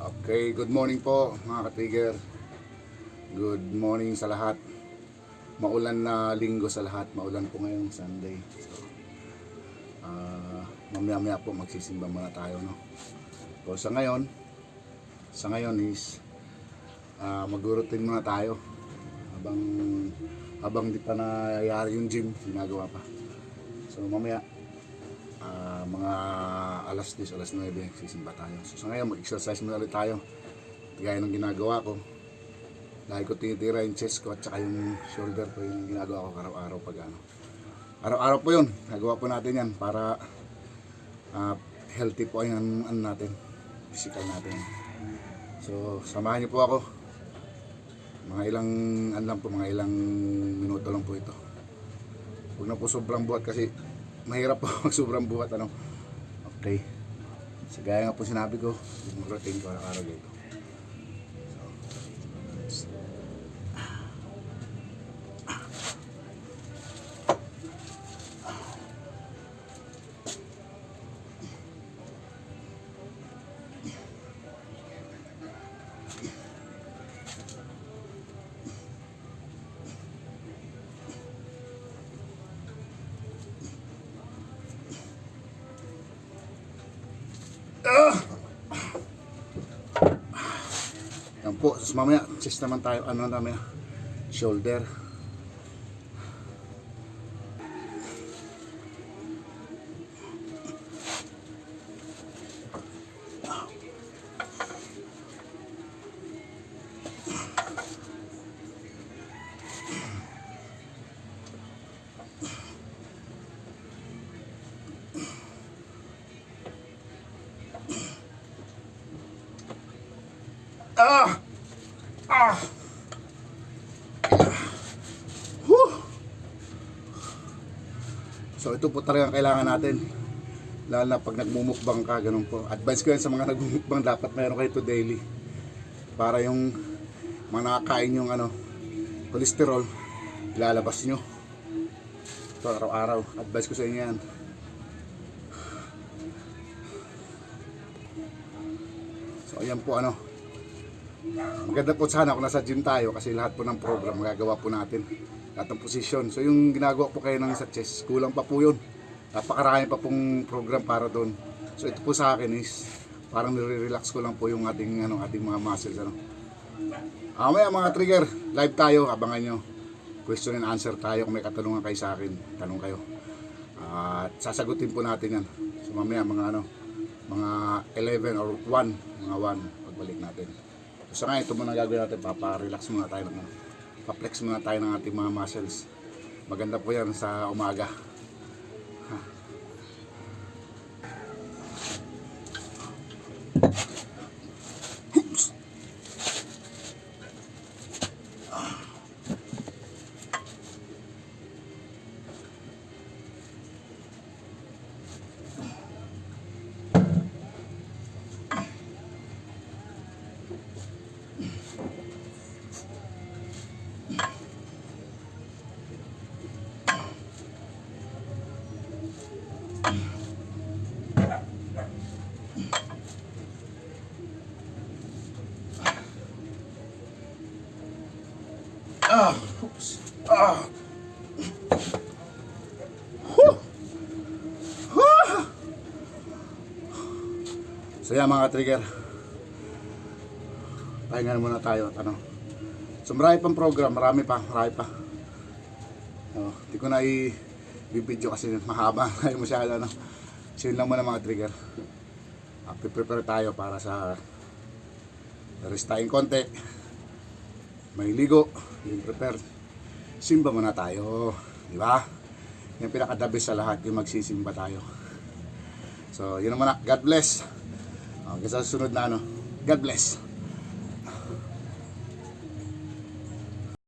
Okay, good morning po mga ka-trigger. Good morning sa lahat. Maulan na linggo sa lahat. Maulan po ngayong Sunday. So, ah, mamaya-maya po magsisimba muna tayo, no? So, sa ngayon, sa ngayon is ah, mag-routine muna tayo. Habang habang di pa nangyayari yung gym, ginagawa pa. So, mamaya, Ah, mga alas 10, alas 9, sisimba tayo. So sa ngayon, mag-exercise muna ulit tayo. Gaya ng ginagawa ko. Lagi ko tinitira yung chest ko at saka yung shoulder ko yung ginagawa ko araw-araw pag ano. Araw-araw po yun. Nagawa po natin yan para ah, healthy po yung ano natin. Physical natin. So, samahan niyo po ako. Mga ilang, ano lang po, mga ilang minuto lang po ito. Huwag na po sobrang buhat kasi mahirap po mag sobrang buhat ano. Okay. So gaya nga po sinabi ko, yung routine ko araw-araw dito. Yan po, Tapos mamaya, chest naman tayo, ano namin, shoulder. Ah! Ah! Whew! So ito po talaga ang kailangan natin. Lalo na pag nagmumukbang ka, ganun po. Advice ko yan sa mga nagmumukbang, dapat meron kayo ito daily. Para yung mga nakakain yung ano, cholesterol, ilalabas nyo. Ito araw-araw. Advice ko sa inyo yan. So ayan po ano, Maganda po sana kung nasa gym tayo kasi lahat po ng program magagawa po natin. Lahat ng posisyon. So yung ginagawa po kayo ng sa chest, kulang pa po yun. Napakarami pa pong program para doon. So ito po sa akin is parang nire-relax ko lang po yung ating, ano, ating mga muscles. Ano. Ah, maya mga trigger, live tayo, abangan nyo. Question and answer tayo kung may katanungan kayo sa akin, tanong kayo. At sasagutin po natin yan. So mamaya mga ano, mga 11 or 1, mga 1, pagbalik natin. So nga, ito muna gagawin natin, paparelax muna tayo ng pa-flex muna tayo ng ating mga muscles. Maganda po yan sa umaga. Ha. Ah. Whew. Whew. So yan mga trigger. Pahinga na muna tayo at ano. So marami pang program, marami pa, marami pa. Oh, di ko na i-video kasi mahaba yung masyado ano. So yun lang muna mga trigger. Uh, prepare tayo para sa rest tayong konti may ligo, yung prepare. Simba muna tayo, di ba? Yung pinakadabi sa lahat, yung magsisimba tayo. So, yun na. God bless. Hanggang sa susunod na ano. God bless.